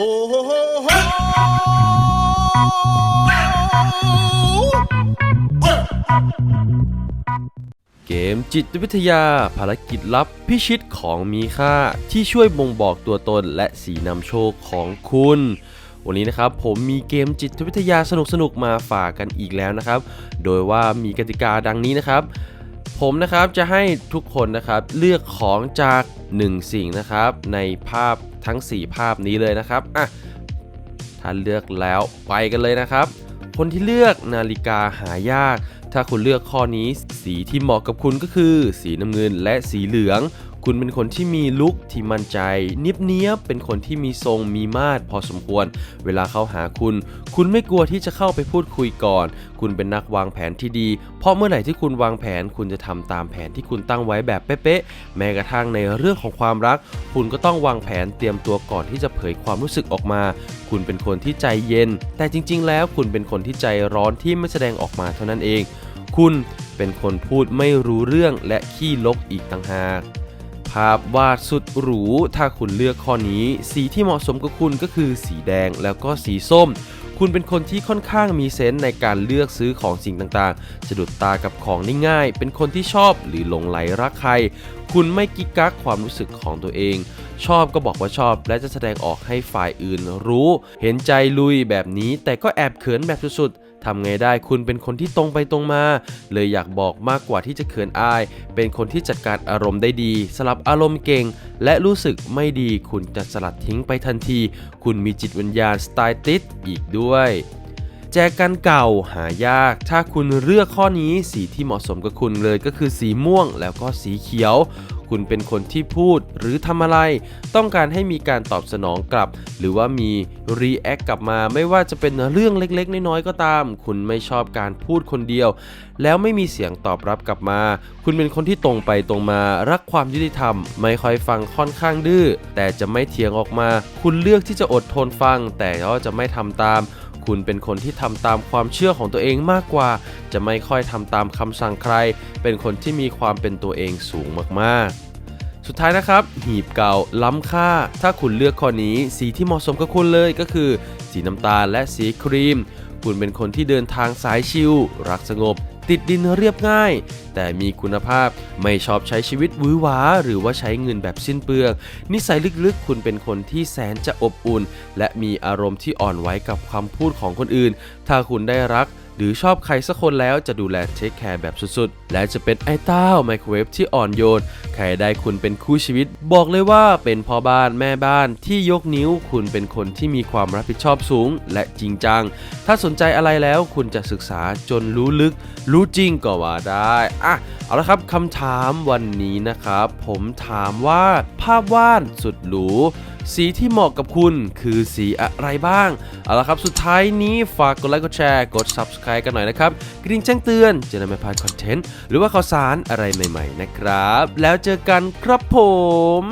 โอ้โหโหโหเอ้ยเกมจิตวิทยาภารกิจลับพิชิตของมีค่าที่ช่วยบ่งบอกตัวตนและสีนำโชคของคุณ วันนี้นะครับผมมีเกมจิตวิทยาสนุกๆมาฝากกันอีกแล้วนะครับ โดยว่ามีกติกาดังนี้นะครับผมนะครับจะให้ทุกคนนะครับเลือกของจาก 1 สิ่งนะครับในภาพ ทั้ง 4 ภาพนี้เลยนะครับอะถ้าเลือกแล้วไปกันเลยนะครับ คนที่เลือกนาฬิกาหายาก ถ้าคุณเลือกข้อนี้สีที่เหมาะกับคุณก็คือ สีน้ำเงินและสีเหลือง คุณเป็นคนที่มีลุคที่มั่นใจนียบเนียบเป็นคนที่มีทรงมีมาตรพอสมควร เวลาเข้าหาคุณ คุณไม่กลัวที่จะเข้าไปพูดคุยก่อน คุณเป็นนักวางแผนที่ดี เพราะเมื่อไหร่ที่คุณวางแผน คุณจะทำตามแผนที่คุณตั้งไว้แบบเป๊ะๆแม้กระทั่งในเรื่องของความรัก คุณก็ต้องวางแผนเตรียมตัวก่อนที่จะเผยความรู้สึกออกมา คุณเป็นคนที่ใจเย็น แต่จริง ๆ แล้วคุณเป็นคนที่ใจร้อนที่ไม่แสดงออกมาเท่านั้นเอง คุณเป็นคนพูดไม่รู้เรื่องและขี้ลกอีกต่างหาก ภาพวาดสุดหรู ถ้าคุณเลือกข้อนี้ สีที่เหมาะสมกับคุณก็คือสีแดงแล้วก็สีส้ม คุณเป็นคนที่ค่อนข้างมีเซนส์ในการเลือกซื้อของสิ่งต่างๆ สะดุดตากับของได้ง่าย เป็นคนที่ชอบหรือหลงไหลรักใคร คุณไม่กิกกักความรู้สึกของตัวเอง ชอบก็บอกว่าชอบ และจะแสดงออกให้ฝ่ายอื่นรู้ เห็นใจลุยแบบนี้แต่ก็แอบเขินแบบสุดๆ ทำไงได้คุณเป็นคนที่ตรงไปตรงมา เลยอยากบอกมากกว่าที่จะเขินอาย เป็นคนที่จัดการอารมณ์ได้ดี สลับอารมณ์เก่ง และรู้สึกไม่ดีคุณจะสลัดทิ้งไปทันที คุณมีจิตวิญญาณสไตล์ติดอีกด้วยแจกันเก่าหายาก ถ้าคุณเลือกข้อนี้สีที่เหมาะสมกับคุณเลยก็คือสีม่วงแล้วก็สีเขียว คุณเป็นคนที่พูดหรือทำอะไร ต้องการให้มีการตอบสนองกลับ หรือว่ามีรีแอคกลับมาไม่ว่าจะเป็นเรื่องเล็กๆ น้อยๆก็ตาม คุณไม่ชอบการพูดคนเดียว แล้วไม่มีเสียงตอบรับกลับมา คุณเป็นคนที่ตรงไปตรงมา รักความยุติธรรม ไม่ค่อยฟังค่อนข้างดื้อแต่จะไม่เถียงออกมา คุณเลือกที่จะอดทนฟัง แต่ก็จะไม่ทำตามคุณเป็นคนที่ทำตามความเชื่อของตัวเองมากกว่า จะไม่ค่อยทำตามคำสั่งใคร เป็นคนที่มีความเป็นตัวเองสูงมากๆ สุดท้ายนะครับ หีบเก่าล้ำค่า ถ้าคุณเลือกข้อนี้สีที่เหมาะสมกับคุณเลยก็คือ สีน้ำตาลและสีครีม คุณเป็นคนที่เดินทางสายชิลรักสงบ ติดดินเรียบง่าย แต่มีคุณภาพไม่ชอบใช้ชีวิตวือหวา หรือว่าใช้เงินแบบสิ้นเปลือง นิสัยลึกๆ คุณเป็นคนที่แสนจะอบอุ่น และมีอารมณ์ที่อ่อนไหวกับคำพูดของคนอื่น ถ้าคุณได้รัก หรือชอบใครสักคนแล้วจะดูแลเทคแคร์แบบสุดๆ และจะเป็นไอ้เต้าไมโครเวฟที่อ่อนโยน ใครได้คุณเป็นคู่ชีวิต บอกเลยว่าเป็นพ่อบ้านแม่บ้านที่ยกนิ้วคุณเป็นคนที่มีความรับผิดชอบสูง และจริงจัง ถ้าสนใจอะไรแล้วคุณจะศึกษาจนรู้ลึก รู้จริงก็ว่าได้อะเอาละครับคำถามวันนี้นะครับ ผมถามว่าภาพวาดสุดหรู สีที่เหมาะกับคุณคือสีอะไรบ้าง เอาละครับสุดท้ายนี้ฝากกดไลค์กดแชร์กด Subscribe กันหน่อยนะครับ กริ่งแจ้งเตือนจะได้ไม่พลาดคอนเทนต์ หรือว่าข่าวสารอะไรใหม่ ๆ นะครับ แล้วเจอกันครับผม